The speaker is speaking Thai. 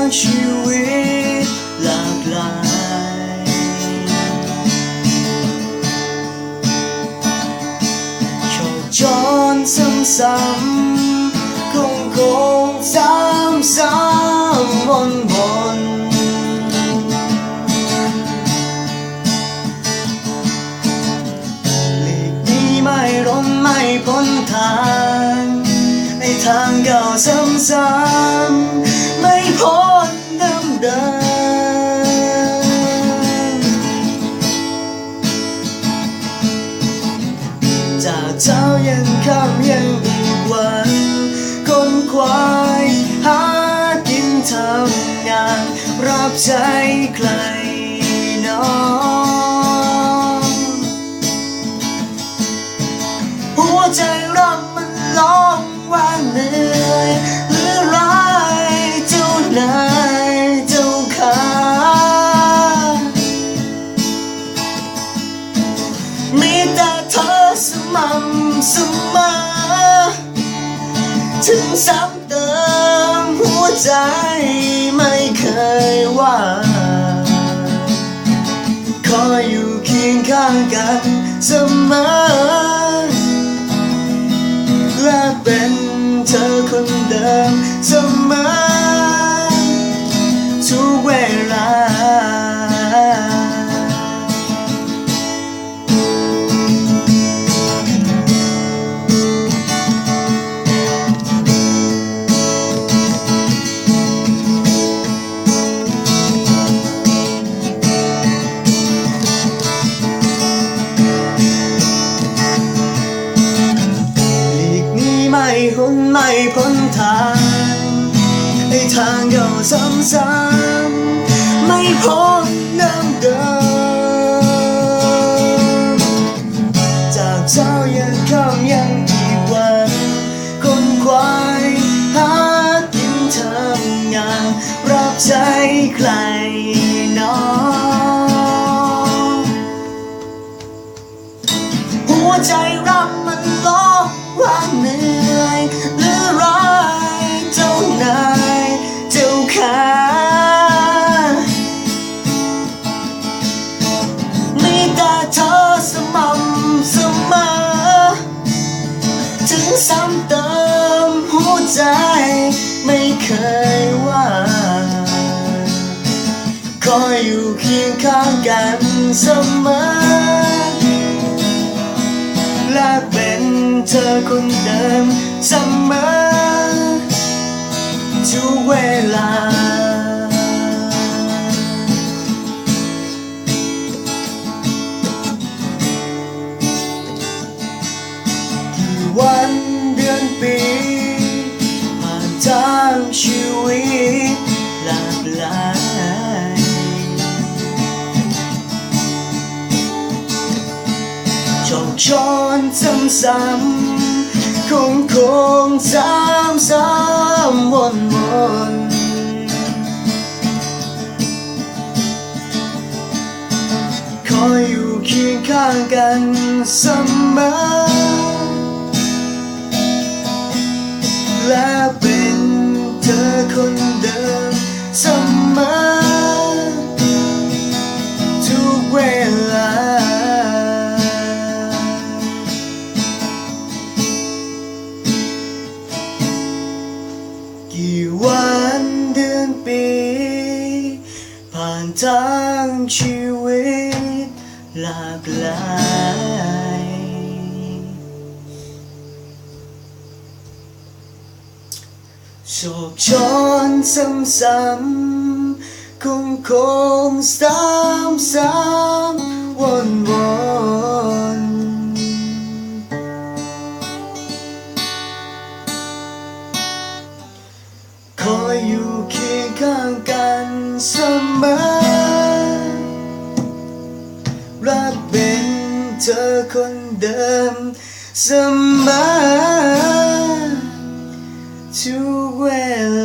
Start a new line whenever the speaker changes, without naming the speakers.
างชีวิตหลากหลาย โชคจรซ้ำๆคงคงซ้ำซ้ำวนวนหลีกหนีไม่ร่มไม่พ้นทาง ในทางเก่าซ้ำๆ คนเดิมเดิมจากเช้ายันค่ำยังอีกวันคนควายหากินทำงาน รับใช้ใคร ถึงซ้ำเติมหัวใจไม่เคยว่าคอยอยู่เคียงข้างกันเสมอ ทางไอ้ทางเก่าซ้ำๆไม่พ้นเดิมเดิมจากเช้ายันค่ำยังอีกวันคนควายหากินทำงานรับใช้ใครน้องหัวใจเรามันร้อว่าเเคียงข้างกันเสมอ และเป็นเธอคนเดิมเสมอทุกเวลา จองช้อนซ้ำๆคงคงซ้ำซ้ำวนวนคอยอยู่เคียงข้างกันเสมอและเป็นเธอคนเดิมเสมอ ทางชีวิตหลากหลายโชคชนซ้ำๆคงคงซ้ำซ้ำวนว เธอคนเดิมเสมอทุกเวล